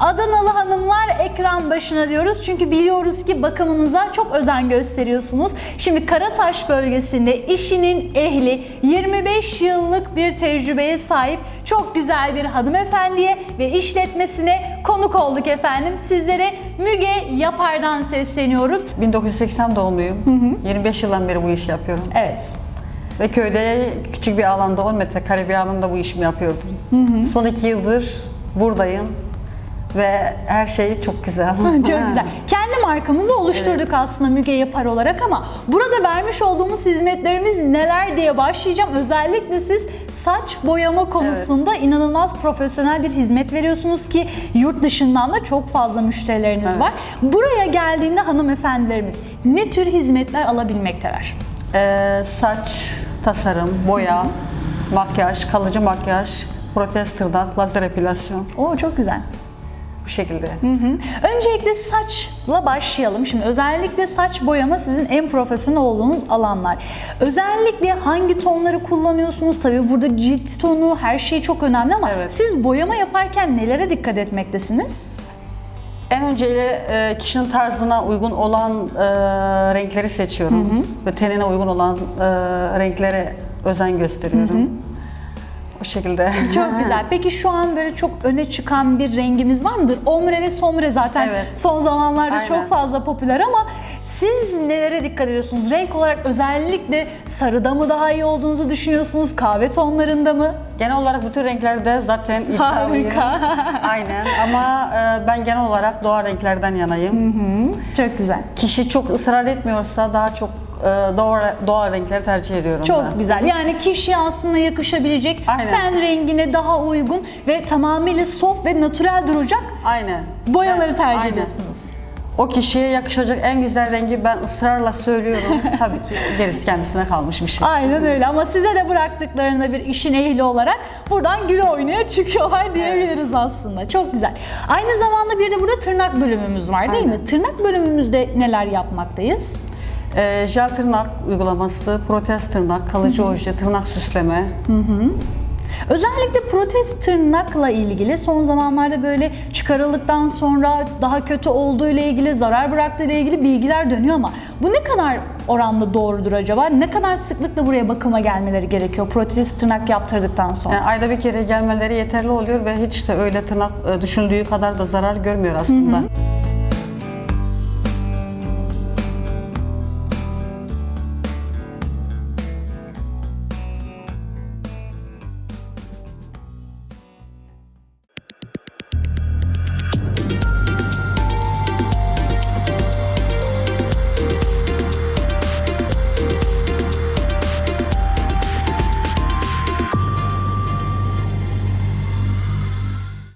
Adanalı hanımlar ekran başına diyoruz. Çünkü biliyoruz ki bakımınıza çok özen gösteriyorsunuz. Şimdi Karataş bölgesinde işinin ehli 25 yıllık bir tecrübeye sahip çok güzel bir hanımefendiye ve işletmesine konuk olduk efendim. Sizlere Müge Yapar'dan sesleniyoruz. 1980 doğumluyum. 25 yıldan beri bu işi yapıyorum. Evet. Ve köyde küçük bir alanda 10 metrekare bir alanda bu işimi yapıyordum. Son iki yıldır buradayım. Ve her şey çok güzel. Çok güzel. Kendi markamızı oluşturduk aslında Müge Yapar olarak ama burada vermiş olduğumuz hizmetlerimiz neler diye başlayacağım. Özellikle siz saç boyama konusunda inanılmaz profesyonel bir hizmet veriyorsunuz ki yurt dışından da çok fazla müşterileriniz Evet. var. Buraya geldiğinde hanımefendilerimiz ne tür hizmetler alabilmekteler? Ee, saç, tasarım, boya, makyaj, kalıcı makyaj, protez tırnak, lazer epilasyon. Oo çok güzel. Bu şekilde. Öncelikle saçla başlayalım. Şimdi özellikle saç boyama sizin en profesyonel olduğunuz alanlar. Özellikle hangi tonları kullanıyorsunuz? Tabii burada cilt tonu her şey çok önemli ama Evet. siz boyama yaparken nelere dikkat etmektesiniz? En önceyle e, kişinin tarzına uygun olan e, renkleri seçiyorum. Ve tenine uygun olan e, renklere özen gösteriyorum. O şekilde. Çok güzel. Peki şu an böyle çok öne çıkan bir rengimiz var mıdır? Ombre ve sombre zaten Evet. son zamanlarda Aynen. çok fazla popüler ama siz nelere dikkat ediyorsunuz? Renk olarak özellikle sarıda mı daha iyi olduğunuzu düşünüyorsunuz? Kahve tonlarında mı? Genel olarak bütün renklerde zaten iddialıyım. Aynen ama e, ben genel olarak doğal renklerden yanayım. Çok güzel. Kişi çok ısrar etmiyorsa daha çok e, doğal, doğal renkleri tercih ediyorum Çok ben. güzel. Yani kişiye aslında yakışabilecek, Aynen. ten rengine daha uygun ve tamamıyla soft ve natürel duracak Aynen. boyaları Ben- tercih aynen. ediyorsunuz. O kişiye yakışacak en güzel rengi ben ısrarla söylüyorum. Tabii ki gerisi kendisine kalmış bir şey. Aynen öyle ama size de bıraktıklarında bir işin ehli olarak buradan güle oynaya çıkıyorlar diyebiliriz aslında. Çok güzel. Aynı zamanda bir de burada tırnak bölümümüz var değil mi? Tırnak bölümümüzde neler yapmaktayız? E, jel tırnak uygulaması, protez tırnak, kalıcı oje, tırnak süsleme. Özellikle protez tırnakla ilgili son zamanlarda böyle çıkarıldıktan sonra daha kötü olduğu ile ilgili, zarar bıraktığı ile ilgili bilgiler dönüyor ama bu ne kadar oranda doğrudur acaba? Ne kadar sıklıkla buraya bakıma gelmeleri gerekiyor protez tırnak yaptırdıktan sonra? Yani ayda bir kere gelmeleri yeterli oluyor ve hiç de öyle tırnak e, düşünüldüğü kadar da zarar görmüyor aslında.